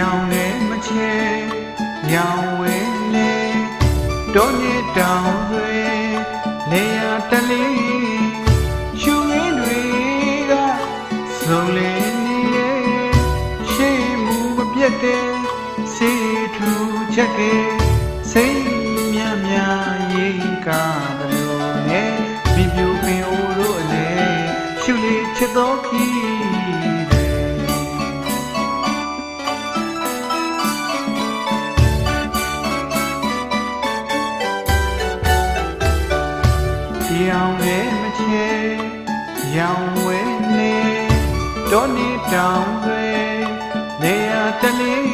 မြောင်နဲ့မချဲမြောင်ဝဲလေတော့ညတောင်တွေလေယာတလေးရှုငင်းတွေကစုံလင်းနေရှေးမူမပြတ်တဲ့စေထူချက်တွေစိတ်မြမြရိတ်ကားလို့နဲ့ပြပြပင်အိုးတို့အလေရှုလေးချစ်တော်ခီး ပြောင်းလဲမချေရောင်ဝဲနေတော့နေတောင်တွေနေရတလေး